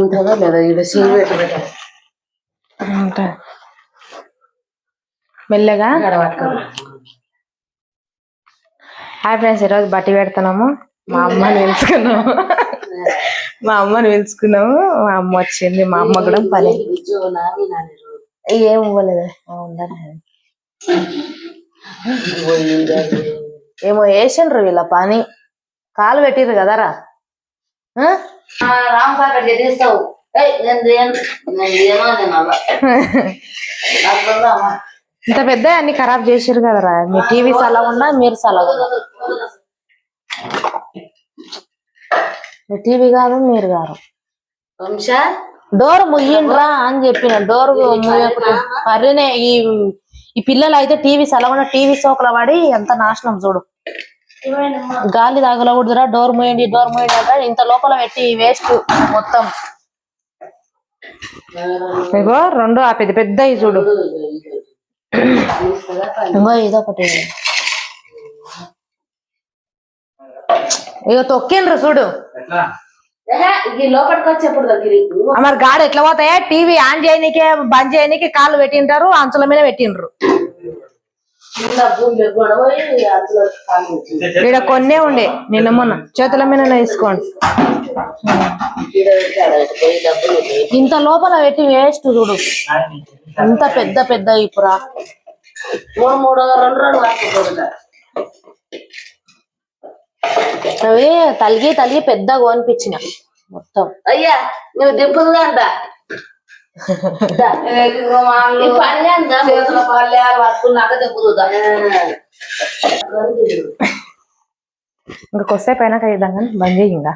ఉంటుందో లేదా? ఇక్కడ సీల్ పెట్టి పెట్టాలి. మెల్లగా? హాయ్ ఫ్రెండ్స్ ఈరోజు బట్టి పెడుతున్నాము. మా అమ్మని పిలుచుకున్నాము మా అమ్మని పిలుచుకున్నాము మా అమ్మ వచ్చింది. మా అమ్మ కూడా పని. ఏం ఇవ్వలేదు. ఏమో వేసిండ్రు వీళ్ళ పని. కాలు పెట్టిర్రు కదరా రామ్ సార్ ఇంత పెద్ద అన్ని ఖరాబ్ చేసిర్రు కదరా. మీ టీవీ సలగున్నా మీరు సలగు మీ టీవీ కాదు మీరు కాదు వంశ? డోర్ ముయ్యిండ్రా అని చెప్పిన. డోర్ మర్రినే ఈ ఈ పిల్లలు అయితే టీవీ సలగున్న టీవీ సోకల పడి ఎంత నాశనం చూడు. గాలి తాగలకూడదురా డోర్ మూయండి డోర్ మూయండి అంటారు ఇంత లోపల పెట్టి వేస్ట్ మొత్తం. ఇగో రెండు ఆ పెద్ద పెద్ద చూడు. ఇంకో ఇదొకటి ఇగో తొక్కిండ్రు చూడు. మరి గాడి ఎట్లా పోతాయా? టీవీ ఆన్ చేయనీకే బంద్ చేయనీకి కాళ్ళు పెట్టింటారు అంచుల మీద పెట్టిండ్రు కింద భూమి గొడవ అందులో కాలు వచ్చింది. ఇక్కడ కొన్నే ఉండే నిన్న మొన్న. చేతుల మీద ఉన్నాయి. ఇంత లోపల పెట్టి వేస్ట్ చూడు. ఇంత పెద్ద పెద్ద ఇప్పురా. మూడు మూడు రెండు రెండు పట్టుకోకుండా అవి తలిగి తలిగి పెద్దగా కొనిపించిన మొత్తం. అయ్యా నువ్వు పల్లె అంట. చేతుల పల్లె పట్టుకున్నాక దింపుదుగా ఇంకా కొస్తే అయినాక ఇద్దాం కానీ బంద్ చేయి ఇంకా